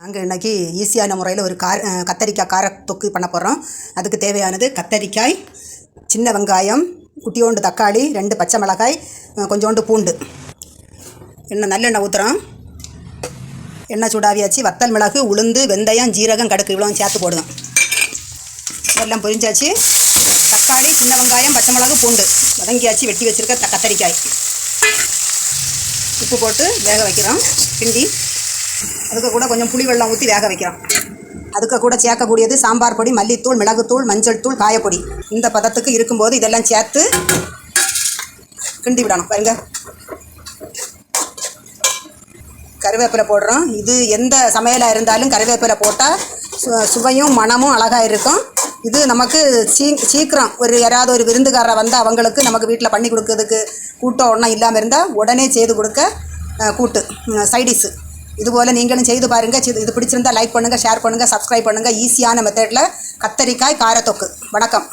நாங்கள் இன்றைக்கி ஈஸியான முறையில் ஒரு கார கத்தரிக்காய் கார தொக்கு பண்ண போகிறோம் அதுக்கு தேவையானது கத்தரிக்காய் சின்ன வெங்காயம் குட்டியோண்டு தக்காளி ரெண்டு பச்சை மிளகாய் கொஞ்சோண்டு பூண்டு. எண்ணெய் நல்லெண்ணெய் ஊற்றுறோம் எண்ணெய் சூடாவியாச்சு வத்தல் மிளகு உளுந்து வெந்தயம் ஜீரகம் கடுக்கு இவ்வளோ சேர்த்து போடுவோம். இதெல்லாம் பொரிஞ்சாச்சு. தக்காளி சின்ன வெங்காயம் பச்சை மிளகு பூண்டு. வதங்கியாச்சு. வெட்டி வச்சுருக்க கத்தரிக்காய். உப்பு போட்டு வேக வைக்கிறோம். கிண்டி அதுக்கு கூட கொஞ்சம் புளி வெள்ளம் ஊற்றி வேக வைக்கிறோம். அதுக்கு கூட சேர்க்கக்கூடியது சாம்பார் பொடி மல்லித்தூள் மிளகுத்தூள் மஞ்சள் தூள் காயப்பொடி. இந்த பதத்துக்கு இருக்கும்போது இதெல்லாம் சேர்த்து கிண்டி விடணும். பாருங்க. கருவேப்பிலை போடுறோம். இது எந்த சமையலாக இருந்தாலும் கருவேப்பிலை போட்டால் சுவையும் மனமும் அழகாக இருக்கும். இது நமக்கு சீ சீக்கிரம் ஒரு யாராவது ஒரு விருந்துக்காரரை வந்து அவங்களுக்கு நமக்கு வீட்டில் பண்ணி கொடுக்கறதுக்கு கூட்டம் ஒன்றும் இல்லாமல் இருந்தால் உடனே செய்து கொடுக்க கூட்டு சைடிஷு இதுபோல் நீங்களும் செய்து பாருங்கள் இது பிடிச்சிருந்தா லைக் பண்ணுங்கள் ஷேர் பண்ணுங்கள் சப்ஸ்கிரைப் பண்ணுங்கள் ஈஸியான மெத்தடில் கத்தரிக்காய் காரத்தொக்கு. வணக்கம்.